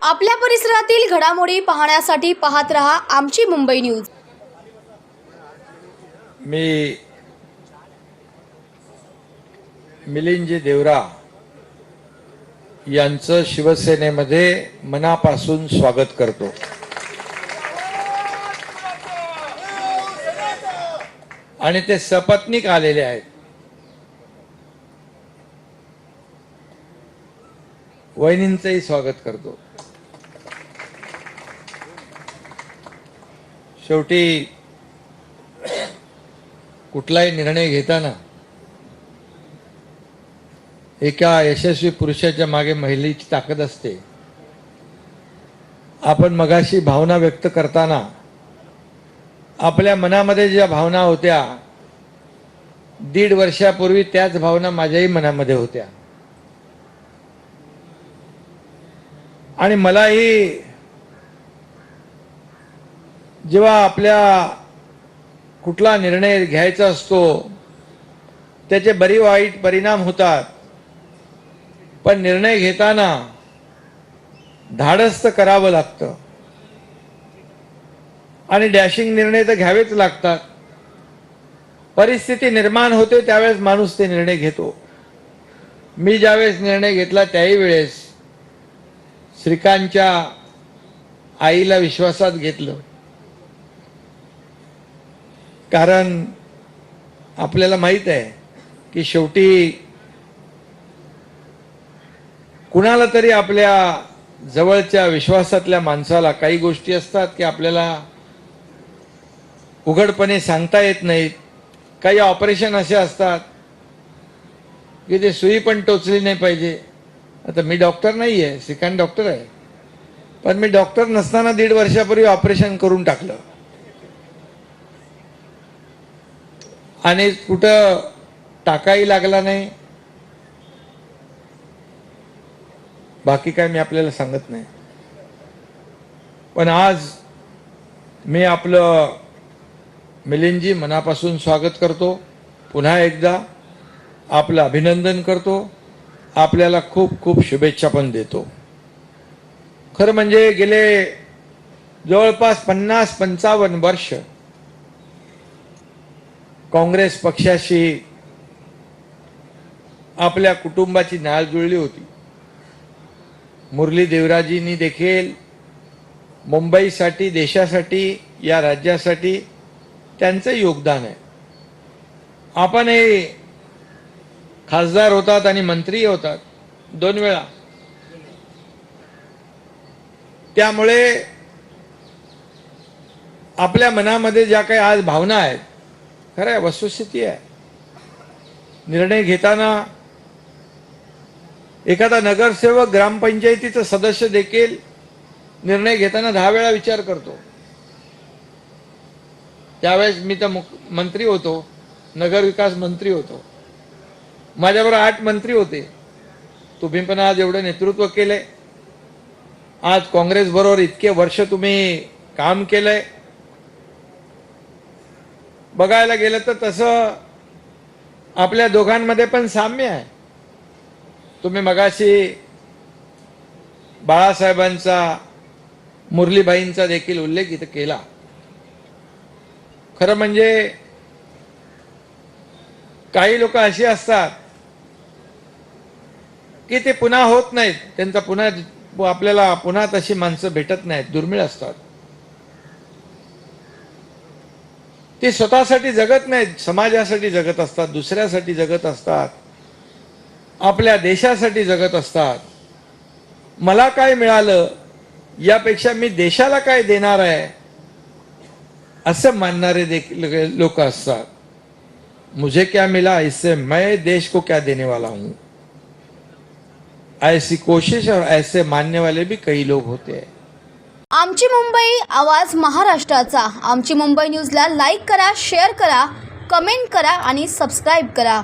आपल्या परिसरातील घडामोडी पाहण्यासाठी पाहत रहा आमची मुंबई न्यूज. मी मिलिंदजी देवरा यांचं शिवसेनेमध्ये मनापासून स्वागत करतो. आणि ते सपत्नीक आलेले आहेत. वहिनींचंही स्वागत करतो. शेवटी कुठलाही निर्णय घेताना एका यशस्वी पुरुषाच्या मागे महिलेची ताकद असते. आपण मगाशी भावना व्यक्त करताना आपल्या मनामध्ये ज्या भावना होत्या दीड वर्षापूर्वी त्याच भावना माझ्याही मनामध्ये होत्या. आणि मलाही जेव्हा आपल्या कुठला निर्णय घ्यायचा असतो त्याचे बरी वाईट परिणाम होतात. पण निर्णय घेताना धाडस्त करावं लागतं. आणि डॅशिंग निर्णय तर घ्यावेच लागतात. परिस्थिती निर्माण होते त्यावेळेस माणूस ते निर्णय घेतो. मी ज्यावेळेस निर्णय घेतला त्याही वेळेस श्रीकांतच्या आईला विश्वासात घेतलं. कारण आपल्याला माहीत आहे की शेवटी कुणाला तरी आपल्या जवळच्या विश्वासातल्या माणसाला काही गोष्टी असतात की आपल्याला उघडपणे सांगता येत नाहीत. काही ऑपरेशन असे असतात की ते सुई पण टोचली नाही पाहिजे. आता मी डॉक्टर नाही आहे श्रीकांत डॉक्टर आहे. पण मी डॉक्टर नसताना दीड वर्षापूर्वी ऑपरेशन करून टाकलं. आणि कुठं टाकाही लागला नाही. बाकी काय मी आपल्याला सांगत नाही. पण आज मी आपलं मिलिंदजी मनापासून स्वागत करतो. पुन्हा एकदा आपलं अभिनंदन करतो. आपल्याला खूप खूप शुभेच्छा पण देतो. खरं म्हणजे गेले जवळपास पन्नास पंचावन्न वर्ष काँग्रेस पक्षाशी आपल्या कुटुंबाची नाळ जुळली होती. मुरली देवराजींनी देखील मुंबईसाठी देशासाठी या राज्यासाठी त्यांचं योगदान आहे. आपण हे खासदार होतात आणि मंत्री होतात दोन वेळा. त्यामुळे आपल्या मनामध्ये ज्या काही आज भावना आहेत खरं आहे वस्तुस्थिती आहे. निर्णय घेताना एखादा नगरसेवक ग्रामपंचायतीचं सदस्य देखील निर्णय घेताना दहा वेळा विचार करतो. त्यावेळेस मी तर मुख- मंत्री होतो नगरविकास मंत्री होतो. माझ्याबरोबर आठ मंत्री होते. तुम्ही पण आज एवढं नेतृत्व केलंय. आज काँग्रेस बरोबर इतके वर्ष तुम्ही काम केलंय. बघायला गेलं तर तसं आपल्या दोघांमध्ये पण साम्य आहे. तुम्ही मगाशी बाळासाहेबांचा मुरलीबाईंचा देखील उल्लेख इथं केला. खरं म्हणजे काही लोक अशी असतात की ते पुन्हा होत नाहीत. त्यांचा पुन्हा आपल्याला पुन्हा तशी माणसं भेटत नाहीत. दुर्मिळ असतात. ते स्वतःसाठी जगत नाहीत. समाजासाठी जगत असतात. दुसऱ्यासाठी जगत असतात. आपल्या देशासाठी जगत असतात. मला काय मिळालं? यापेक्षा मी देशाला काय देणार आहे? असं मानणारे देखील लोक असतात. मुझे क्या मिला इससे? मैं देश को क्या देने वाला हूं? ऐसी कोशिश और ऐसे मानने वाले भी कई लोग होते हैं. आमची मुंबई आवाज महाराष्ट्राचा. आमची मुंबई न्यूजला लाईक करा शेअर करा कमेंट करा आणि सबस्क्राईब करा.